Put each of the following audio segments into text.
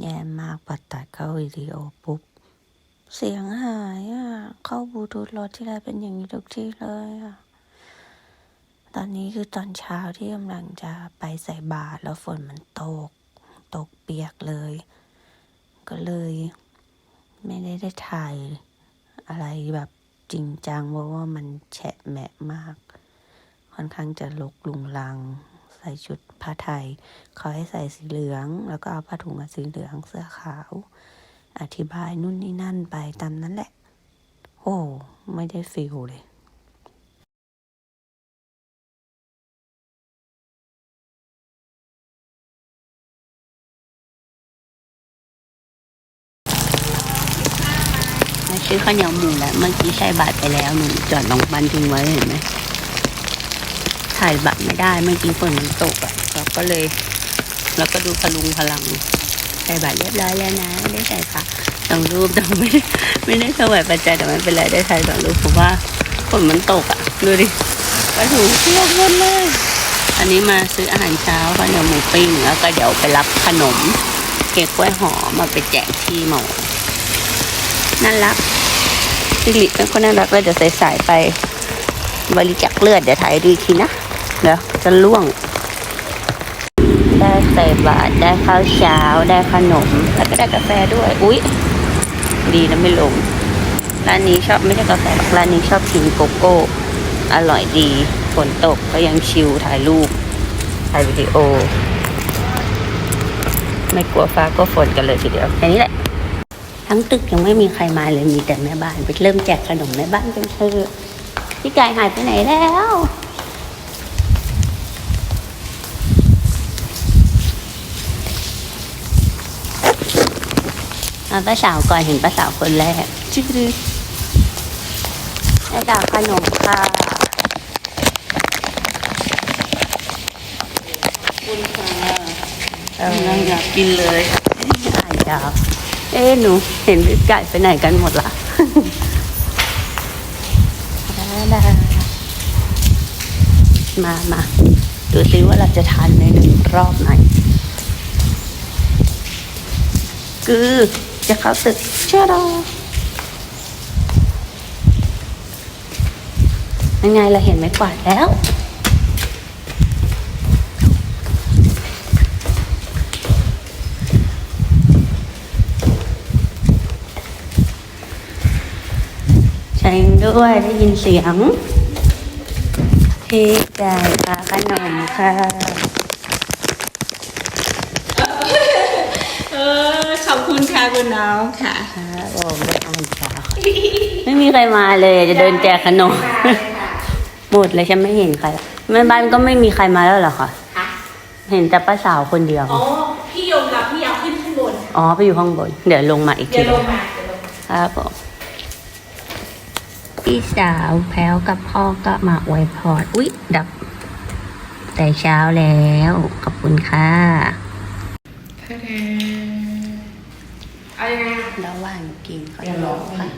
แย่มากพอตัดเข้าวิดีโอปุ๊บ เสียงหายอะ เข้าบลูทูธรถที่ไรเป็นอย่างนี้ทุกที่เลยอะ ตอนนี้คือตอนเช้าที่กำลังจะไปใส่บาตรแล้วฝนมันตก ตกเปียกเลย ก็เลย ไม่ได้ได้ถ่ายอะไรแบบจริงจังเพราะว่ามันแฉะแมะมาก ค่อนข้างจะลกลุงลัง ส่ชุดผ้าไทยเขาให้ใส่สีเหลือง แล้วก็เอาผ้าถุงกับสีเหลืองเสื้อขาว อธิบายนู่นนี่นั่นไปตามนั้นแหละ โอ้ ไม่ได้ฟิลเลยมาซื้อข้าวเหนียวหมูแล้วเมื่อกี้ใช้บัตรไปแล้วหนูจอดลงบันทิ้งไว้เห็นไหม ถ่ายบัตรไม่ได้เมื่อกี้ฝนมันตกอะ่ะเราก็เลยแล้วก็ดูพลุงพลังใส่บัตรเรียบร้อยแล้วนะไม่ได้ใส่ค่ะสองรูปแต่ไม่ได้ไม่ได้ถวายปัจจัยแต่ไม่เป็นไรได้ถ่ายสองรูปเพราะว่าฝนมันตกอะ่ะดูดิไปถูเที่ยวหมดเลยอันนี้มาซื้ออาหารเช้าข้าวเหนียวหมูปิ้งแล้วก็เดี๋ยวไปรับขนมเค้กกล้วยหอมมาไปแจกที่หมอน่ารักสิริเป็นคนน่ารักเลยเดี๋ยวสายไปบริจาคเลือดเดี๋ยวถ่ายดูอีกทีนะ เดี๋ยวจะล่วง ได้ใส่บาตรได้ข้าวเช้า ได้ขนม แล้วก็ได้กาแฟด้วย อุ๊ย ดีนะไม่ลง ร้านนี้ชอบไม่ใช่กาแฟร้านนี้ชอบกินโกโก้ อร่อยดี ฝนตกก็ยังชิลถ่ายรูป ถ่ายวิดีโอ ไม่กลัวฟ้าก็ฝนกันเลยทีเดียวแค่นี้แหละทั้งตึกยังไม่มีใครมาเลยมีแต่แม่บ้านไปเริ่มแจกขนมแม่บ้านกันเถอะพี่ไก่หายไปไหนแล้ว เอาป้าสาวก่อนเห็นป้าสาวคนแรกชื่อดื้อได้จากขนมค่ะคุณค่ะเอออยากกินเลยไก่ดาวเอ๊ะหนูเห็นพี่ไก่ไปไหนกันหมดละได้มามาดูซิว่าเราจะทานในหนึ่งรอบไหน คือ จะเข้าตึกเชื่อรอยังไงเราเห็นไม้กวาดแล้วใช่ด้วยได้ยินเสียงพี่ไก่ค่ะขนมค่ะ เออขอบ คุณค่ะคุณน้องค่ะครับผมไม่อ่านข่าวไม่มีใครมาเลยจะเดินแจกขนมหมดเลยฉันไม่เห็นใครแม่บ้านก็ไม่มีใครมาแล้วเหรอคะค่ะเห็นแต่ป้าสาวคนเดียวอ๋อพี่ยงกับพี่ยาวขึ้นข้างบนอ๋อไปอยู่ข้างบน เดี๋ยวลงมาอีกเดี๋ทียวลงมาเดี๋ยวลงมาครับผมพี่สาวแพ้วกับพ่อก็มาอวยพรอุ๊ย ดับ แต่เช้าแล้ว ขอบคุณค่ะเอายังไงระหว่างกินเขาจะร้องค่ะ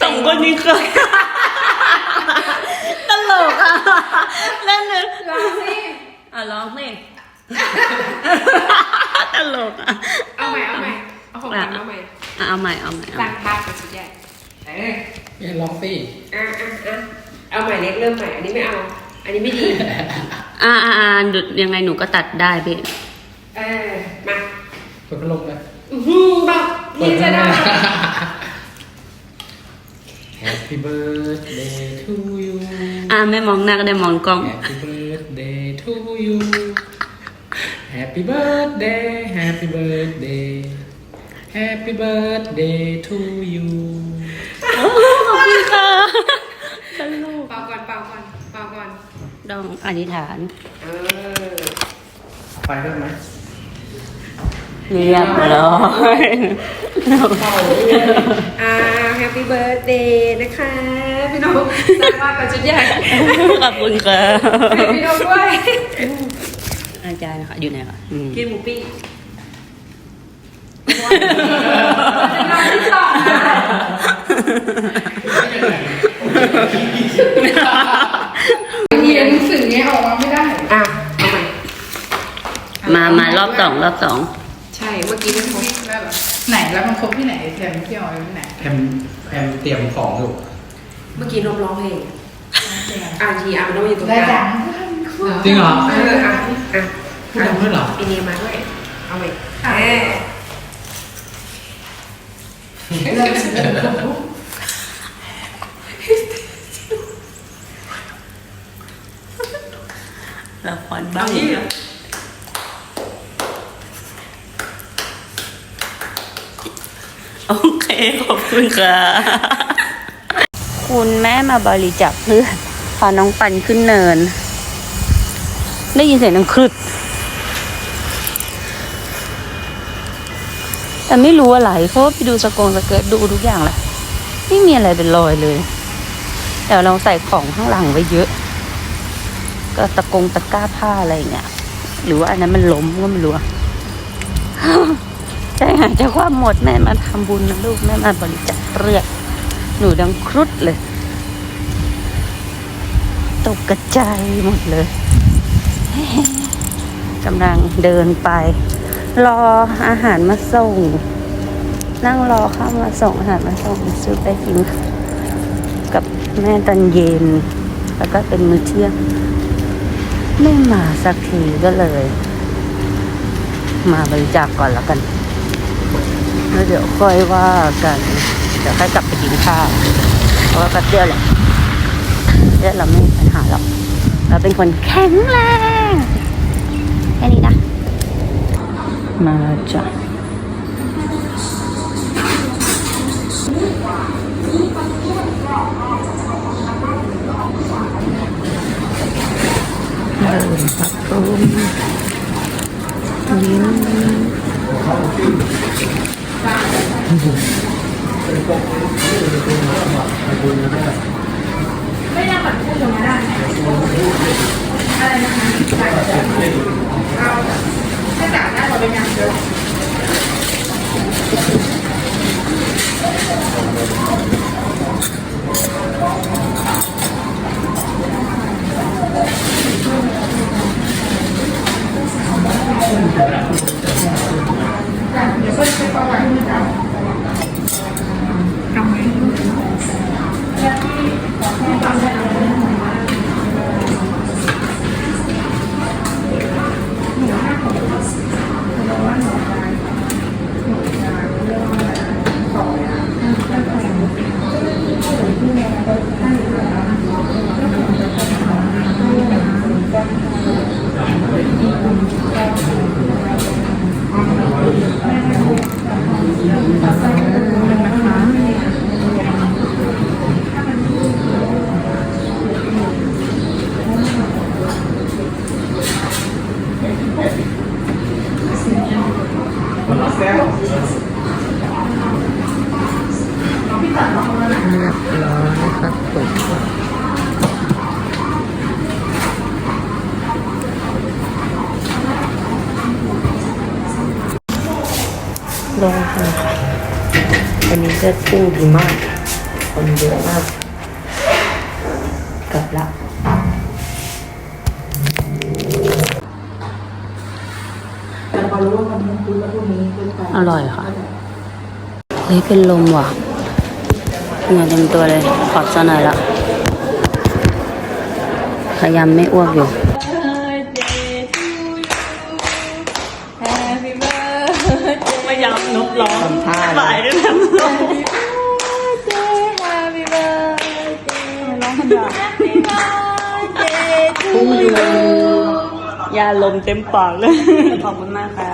สองคนนี้เคยตลกอะเล่นเลยร้องสิอะร้องเพลงตลกอะเอาใหม่เอาใหม่เอาของกันเอาใหม่อะเอาใหม่เอาใหม่เอาสใหร้าม่งภาพเป็นชุดใหญ่เอออย่าร้องสิอะอะอะเอาใหม่เล็กเริ่มใหม่อันนี้ไม่เอา อันนี้ไม่ดีอ่าอ่าอ่าดุดยังไงหนูก็ตัดได้พี่เออมาเปิดพัดลมเลยอื้อหือแบบ เปินี่ดจะพัดลได้ม Happy birthday to you อ่าไม่มองหน้าก็ได้มองกล้อง Happy birthday to you Happy birthday Happy birthday Happy birthday to you ขอบคุณค่ะตลกเป่าก่อนเป่าก่อนเป่าก่อน ดองอธิษฐาน เออไฟได้ไหม เรียบร้อยอ่าแฮปปี้เบิร์ดเดย์นะคะ พี่น้องสร้างภาพกันชุดใหญ่ขอบคุณค่ะให้พี่น้องด้วยอาจารย์ค่ะอยู่ไหนคะอืมกินหมูปิ้งจะนอนที่สองนะเรียนหนังสือเนี้ยออกมาไม่ได้ อะเอาใหม่มามารอบสองรอบสองใช่ เมื่อกี้ไม่พอครบที่ไหนแถมพี่ออยที่ไหนแพมแพมเตรียมของอยู่เมื่อกี้นมร้องเพลงอ่านทีอ่านมันต้องอยู่ตรงกได้ลาจังงจริงเหรอเอออะอะพูดดังด้วยเหรอปีนี้มาด้วยเอาไปแหมละครบ้าง โอเค ขอบคุณค่ะ คุณแม่มาบริจาคเพื่อพาน้องปันขึ้นเนิน ได้ยินเสียงดังครึดแต่ไม่รู้อะไรเพราะไปดูสกงสเกิร์ตดูทุกอย่างแหละไม่มีอะไรเป็นรอยเลยแต่เราใส่ของข้างหลังไว้เยอะ ก็ตะกงตะกร้าผ้าอะไรอย่างเงี้ยหรือว่าอันนั้นมันล้มก็ไม่รู้ ใจหายใจความหมดแม่มาทำบุญนะลูกแม่มาบริจาคเลือดหนูดังครุดเลย ตกกระจายหมดเลยกำลังเดินไป รออาหารมาส่ง นั่งรอข้ามาส่งอาหารมาส่งซื้อไปกินกับแม่ตอนเย็น แล้วก็เป็นมื้อเที่ยงไม่มาสักทีก็เลย มาบริจาคก่อนแล้วกัน แล้วเดี๋ยวค่อยว่ากัน เดี๋ยวค่อยกลับไปกินข้าวเพราะว่าแป๊บเดียวแหละเดี๋ยวเราไม่มีปัญหาหรอกเราเป็นคนแข็งแรงแค่นี้นะ มาจ้ะเดินปักตูมยิ้ม ไม่ได้แบบไม่ลงยาได้อะไรนะใส่แต่เรี 嗯，也会开放。 ลงค่ะวันนี้เลือดพุ่งดีมาก คนเยอะมากกลับละอร่อยค่ะเฮ้ยเป็นลมว่ะเหงื่อเต็มตัวเลย ขอบซะหน่อยละพยายามไม่อ้วกอยู่ พยายามนบร้องทำท่าบ่ายด้วยนะร้องยาลมเต็มปากเลย ขอบคุณมากค่ะ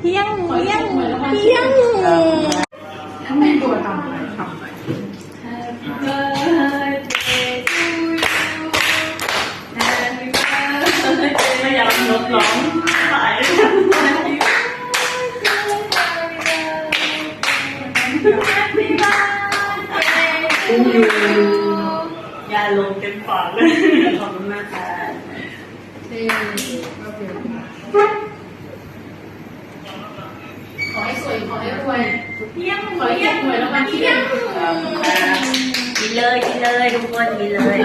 เที่ยงเที่ยงเที่ยงถ้าไม่ตัวท กินเลยกินเลยทุกคนกินเลย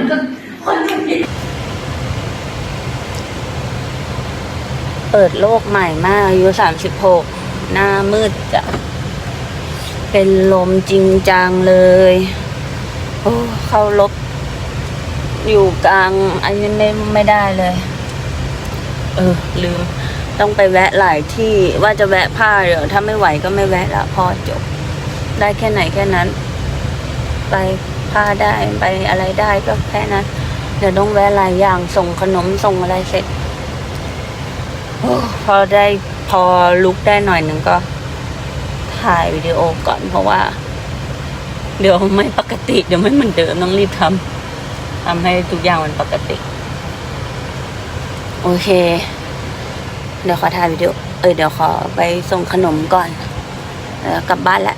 คนจะกินเปิดโลกใหม่มากอายุสามสิบหกหน้ามืดจะเป็นลมจริงจังเลย โอ้เข้าลบ อยู่กลางอันนี้ไม่ไม่ได้เลย เออ ลืม ต้องไปแวะหลายที่ว่าจะแวะผ้าเดี๋ยวถ้าไม่ไหวก็ไม่แวะละพอจบ ได้แค่ไหนแค่นั้น ไปผ้าได้ไปอะไรได้ก็แค่นั้น เดี๋ยวต้องแวะหลายอย่างส่งขนมส่งอะไรเสร็จพอได้พอลุกได้หน่อยหนึ่งก็ ถ่ายวิดีโอก่อนเพราะว่า เดี๋ยวไม่ปกติ เดี๋ยวไม่เหมือนเดิมต้องรีบทำทำให้ทุกอย่างมันปกติ โอเค เดี๋ยวขอถ่ายวิดีโอเอ้ยเดี๋ยวขอไปส่งขนมก่อนกลับบ้านละ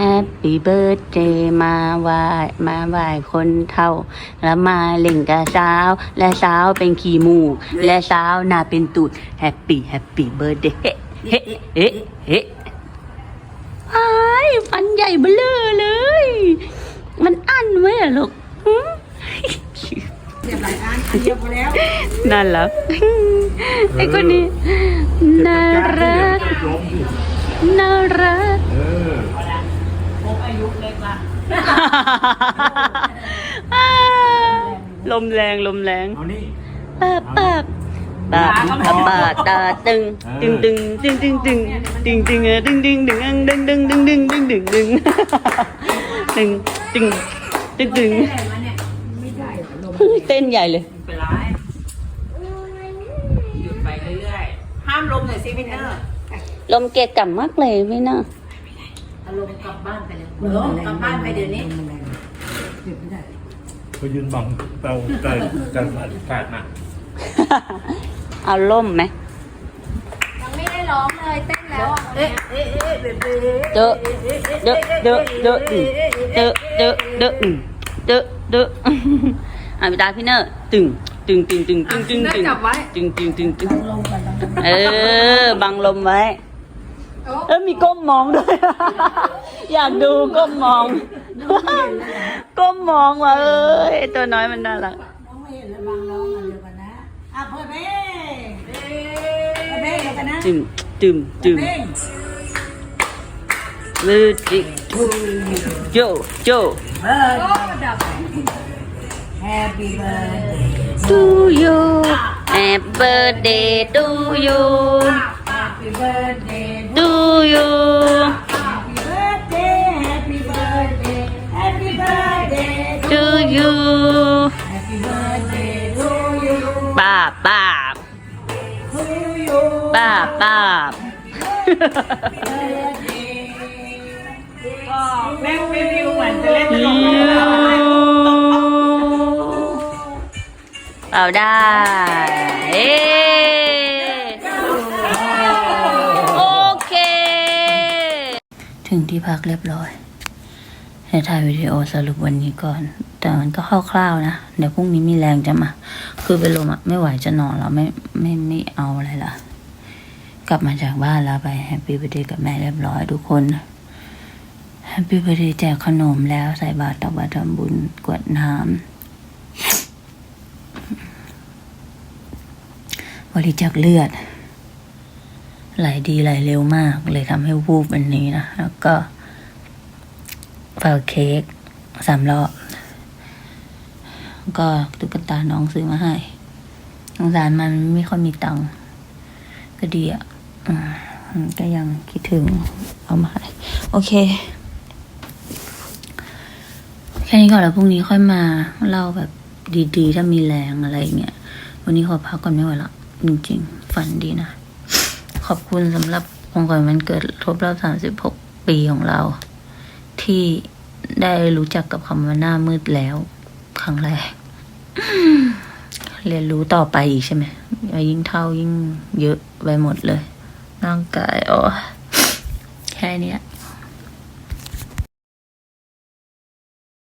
Happy birthday มาไหว้มาไหว้คนเท่า แล้วมาเล่นกับสาว และสาวเป็นขี้มูก และสาวหน้าเป็นตูด Happy Happy birthday เฮ้เฮ้เฮ้ไอ้ายฟันใหญ่เบ้อเลอเลย มันอั้นไว้อะลูกหึเรียบร้อยอันเดียวพอแล้วน่ารักไอ้คนนี้น่ารัก น่ารัก ลมแรงลมแรงเอานี่ปาบปาบปาบปาบปาบตาตึงตึงตึงตึงตึงตึงตึงตึงเออตึงตึงตึงอังตึงตึงตึงตึงตึงตึงตึงตึงตึงตึงตึงเต้นใหญ่เลยเป็นไรหยุดไปเรื่อยๆห้ามลมหน่อยสิวินเนอร์ลมเกะกะมากเลยไม่น่าอาร มณ์กลับบ้านไปเลยลมกลับบ้านไปเดี๋ยวนี้ไปยืนบังเตาไก่กันอากาศหนักเอาล่มไหมไม่ได้ร้องเลยเต้นแล้วอะเอ๊ะเอ๊ะเอ๊ะเบเบ้เดอะเดอะเดอะเดอะอืมเดอะเดอะเดอะอืมเดอะเดอะอะพี่ตาพี่เนอร์ตึงตึงตึงตึงตึงตึงตึงจับไว้ตึงตึงตึงตึงเออบังลมไว้ แล้วมีก้มมองด้วย อยากดูก้มมอง ก้มมองว่ะเอ้ยตัวน้อยมันน่ารักน้องไม่เห็ลงร้ดเพื่กันนะจึมจึมจึมมือจิกโจโจ Happy birthday to you Happy birthday to you Happy birthday าบป้าบแม่งรีวิวเหมือนจะเล่นตลยูกเอาได้เอ๊โอเค ถึงที่พักเรียบร้อยเดี๋ยวถ่ายวิดีโอสรุปวันนี้ก่อน แต่มันก็คร่าวๆนะ เดี๋ยวพรุ่งนี้มีแรงจะมา คือเป็นลมอะไม่ไหวจะนอนแล้วไม่ไม่ไม่เอาอะไรละ กลับมาจากบ้านแล้วไปแฮปปี้ i r t h d a y กับแม่เรียบร้อยทุกคนแฮปปี้ i r t h d a y แจกขนมแล้วใส่บาตรตักบาตรทำบุญกวดน้ำบริจาคเลือด ไหลดีไหลเร็วมาก เลยทำให้วูบวันนี้นะ แล้วก็เป่าเค้กสามรอบก็ตุ๊กตาน้องซื้อมาให้สงสารมันไม่ค่อยมีตังค์ก็ดีอะ ก็ยังคิดถึงเอามาให้โอเค แค่นี้ก่อนแล้วพรุ่งนี้ค่อยมาเล่าแบบดีๆ ถ้ามีแรงอะไรเงี้ย วันนี้ขอพักก่อนไม่ไหวละจริงๆ ฝันดีนะ ขอบคุณสำหรับองขวัญวันเกิดครบรอบสามสิบหกปีของเรา ที่ได้รู้จักกับคำว่าหน้ามืดแล้ว ครั้งแรก เรียนรู้ต่อไปอีกใช่ไหมยิ่งเท่ายิ่งเยอะไปหมดเลย ร่างกายโอแค่นี้